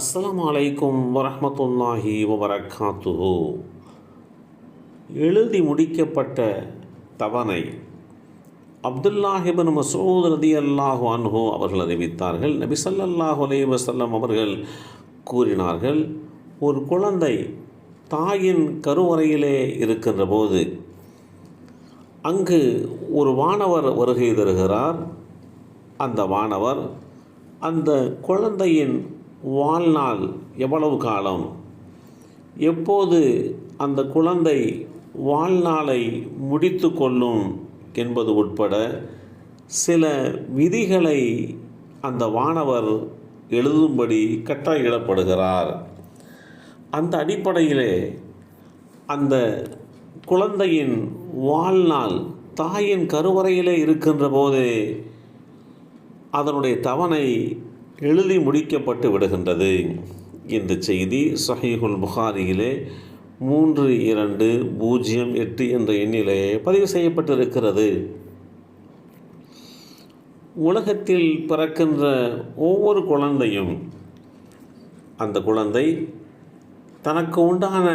அஸ்லாம் அலைக்கும் வரமத்துல்லாஹி வபரகாத்துஹு. எழுதி முடிக்கப்பட்ட தவணை அப்துல்லாஹிபன் மசூத் ரதி அல்லாஹு அன்ஹோ அவர்கள் அறிவித்தார்கள். நபி ஸல்லல்லாஹு அலி வசல்லம் அவர்கள் கூறினார்கள் ஒரு குழந்தை தாயின் கருவறையிலே இருக்கின்ற போது அங்கு ஒரு வானவர் வருகை தருகிறார். அந்த வானவர் அந்த குழந்தையின் வாழ்நாள் எவ்வளவு காலம்? எப்போது அந்த குழந்தை வாழ்நாளை முடித்து கொள்ளும் என்பது உட்பட சில விதிகளை அந்த வானவர் எழுதும்படி கட்டாயிடப்படுகிறார் அந்த அடிப்படையிலே அந்த குழந்தையின் வாழ்நாள் தாயின் கருவறையிலே இருக்கின்ற போது அதனுடைய தவணை எழுதி முடிக்கப்பட்டு விடுகின்றது. இந்த செய்தி சஹீஹுல் புகாரியிலே மூன்று இரண்டு பூஜ்ஜியம் எட்டு என்ற எண்ணிலே பதிவு செய்யப்பட்டிருக்கிறது. உலகத்தில் பிறக்கின்ற ஒவ்வொரு குழந்தையும் அந்த குழந்தை தனக்கு உண்டான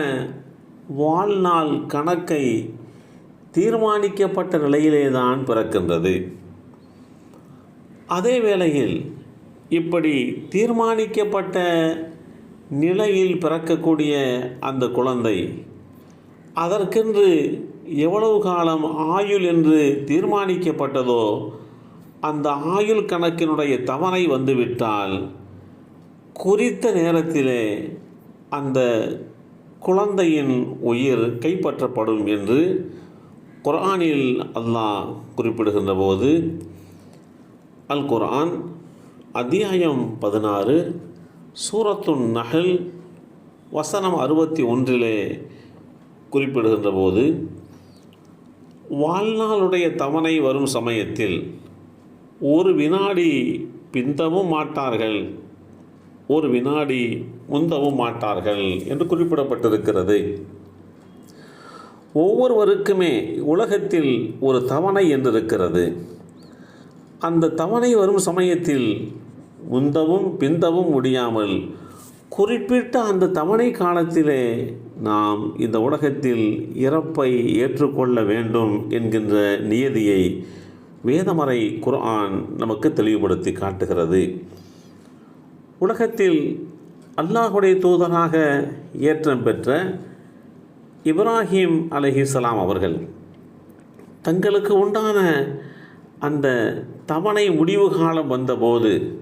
வாழ்நாள் கணக்கை தீர்மானிக்கப்பட்ட நிலையிலே தான் பிறக்கின்றது. அதே வேளையில் இப்படி தீர்மானிக்கப்பட்ட நிலையில் பிறக்கக்கூடிய அந்த குழந்தை அதற்கென்று எவ்வளவு காலம் ஆயுள் என்று தீர்மானிக்கப்பட்டதோ அந்த ஆயுள் கணக்கினுடைய தவணை வந்துவிட்டால் குறித்த நேரத்திலே அந்த குழந்தையின் உயிர் கைப்பற்றப்படும் என்று குரானில் அல்லாஹ் குறிப்பிடுகின்ற போது அல் குர்ஆன் அத்தியாயம் பதினாறு சூரத்துன் நகல் வசனம் அறுபத்தி ஒன்றிலே குறிப்பிடுகின்ற போது வாழ்நாளுடைய தவணை வரும் சமயத்தில் ஒரு வினாடி பிந்தவும் மாட்டார்கள் ஒரு வினாடி முந்தவும் மாட்டார்கள் என்று குறிப்பிடப்பட்டிருக்கிறது. ஒவ்வொருவருக்குமே உலகத்தில் ஒரு தவணை என்றிருக்கிறது. அந்த தவணை வரும் சமயத்தில் முந்தவும் பிந்தவும் முடியாமல் குறிப்பிட்ட அந்த தவணை காலத்திலே நாம் இந்த உலகத்தில் இறப்பை ஏற்றுக்கொள்ள வேண்டும் என்கின்ற நியதியை வேதமறை குர்ஆன் நமக்கு தெளிவுபடுத்தி காட்டுகிறது. உலகத்தில் அல்லாஹுடைய தூதராக ஏற்றம் பெற்ற இப்ராஹிம் அலஹிசலாம் அவர்கள் தங்களுக்கு உண்டான அந்த தவணை முடிவு காலம் வந்தபோது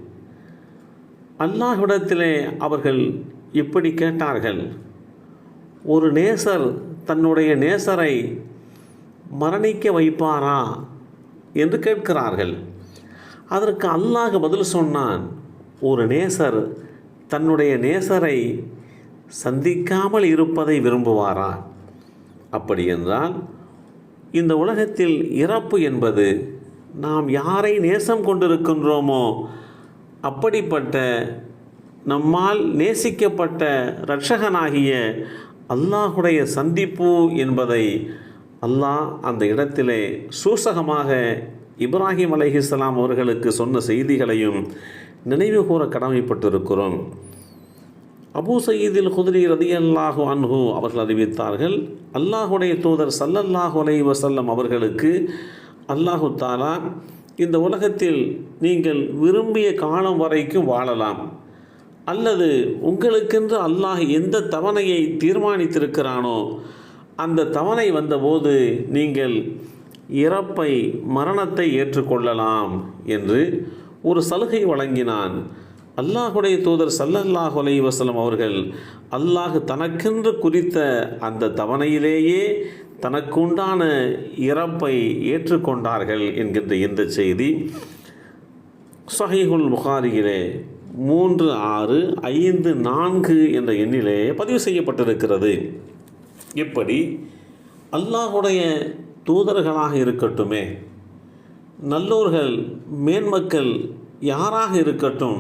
அல்லாஹ்விடத்திலே அவர்கள் இப்படி கேட்டார்கள்? ஒரு நேசர் தன்னுடைய நேசரை மரணிக்க வைப்பாரா என்று கேட்கிறார்கள். அதற்கு அல்லாஹ் பதில் சொன்னான் ஒரு நேசர் தன்னுடைய நேசரை சந்திக்காமல் இருப்பதை விரும்புவாரா? அப்படி என்றால் இந்த உலகத்தில் இறப்பு என்பது நாம் யாரை நேசம் கொண்டிருக்கின்றோமோ அப்படிப்பட்ட நம்மால் நேசிக்கப்பட்ட இரட்சகனாகிய அல்லாஹுடைய சந்திப்பு என்பதை அல்லாஹ் அந்த இடத்திலே சூசகமாக இப்ராஹிம் அலைஹிஸ்லாம் அவர்களுக்கு சொன்ன செய்திகளையும் நினைவு கூற கடமைப்பட்டிருக்கிறோம். அபு சயீதில் குதிரி ரதி அல்லாஹு அன்ஹு அவர்கள் அறிவித்தார்கள் அல்லாஹுடைய தூதர் சல்லல்லாஹு அலை வசல்லம் அவர்களுக்கு அல்லாஹு தாலா இந்த உலகத்தில் நீங்கள் விரும்பிய காலம் வரைக்கும் வாழலாம். அல்லது உங்களுக்கென்று அல்லாஹ் எந்த தவணையை தீர்மானித்திருக்கிறானோ அந்த தவணை வந்தபோது நீங்கள் இறப்பை மரணத்தை ஏற்றுக்கொள்ளலாம் என்று ஒரு சலுகை வழங்கினான். அல்லாஹுடைய தூதர் சல்லல்லாஹு அலை வசலம் அவர்கள் அல்லாஹு தனக்கென்று குறித்த அந்த தவணையிலேயே தனக்குண்டான இறப்பை ஏற்றுக்கொண்டார்கள் என்கின்ற இந்த செய்தி. சஹீஹுல் புகாரியிலே மூன்று ஆறு ஐந்து நான்கு என்ற எண்ணிலே பதிவு செய்யப்பட்டிருக்கிறது. இப்படி அல்லாஹுடைய தூதர்களாக இருக்கட்டுமே நல்லோர்கள் மேன்மக்கள் யாராக இருக்கட்டும்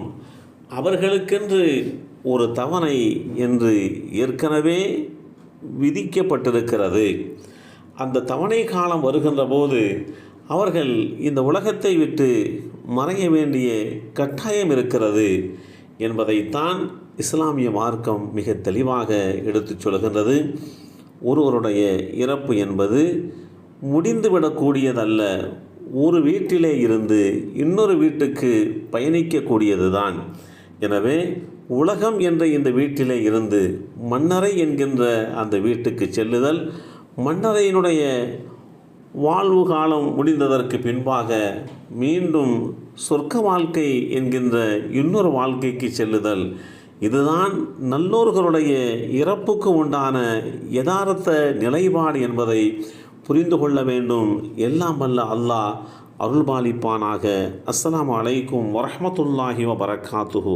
அவர்களுக்கென்று ஒரு தவணை என்று ஏற்கனவே விதிக்கப்பட்டிருக்கிறது. அந்த தவணை காலம் வருகின்ற போது அவர்கள் இந்த உலகத்தை விட்டு மறைய வேண்டிய கட்டாயம் இருக்கிறது என்பதைத்தான் இஸ்லாமிய மார்க்கம் மிக தெளிவாக எடுத்துச் சொல்கின்றது. ஒருவருடைய இறப்பு என்பது முடிந்துவிடக்கூடியதல்ல ஒரு வீட்டிலே இருந்து இன்னொரு வீட்டுக்கு பயணிக்கக்கூடியது தான் எனவே உலகம் என்ற இந்த வீட்டிலே இருந்து மன்னரை என்கின்ற அந்த வீட்டுக்கு செல்லுதல் மன்னரையினுடைய வாழ்வு காலம் முடிந்ததற்கு பின்பாக மீண்டும் சொர்க்க வாழ்க்கை என்கின்ற இன்னொரு வாழ்க்கைக்கு செல்லுதல். இதுதான் நல்லோர்களுடைய இறப்புக்கு உண்டான யதார்த்த நிலைப்பாடு என்பதை புரிந்து கொள்ள வேண்டும். எல்லாம் வல்ல அல்லாஹ் அருள்பாலிப்பானாக. அஸ்லாம் அலைக்கும் வரமத்துல்லாஹி வபரகாத்துஹு.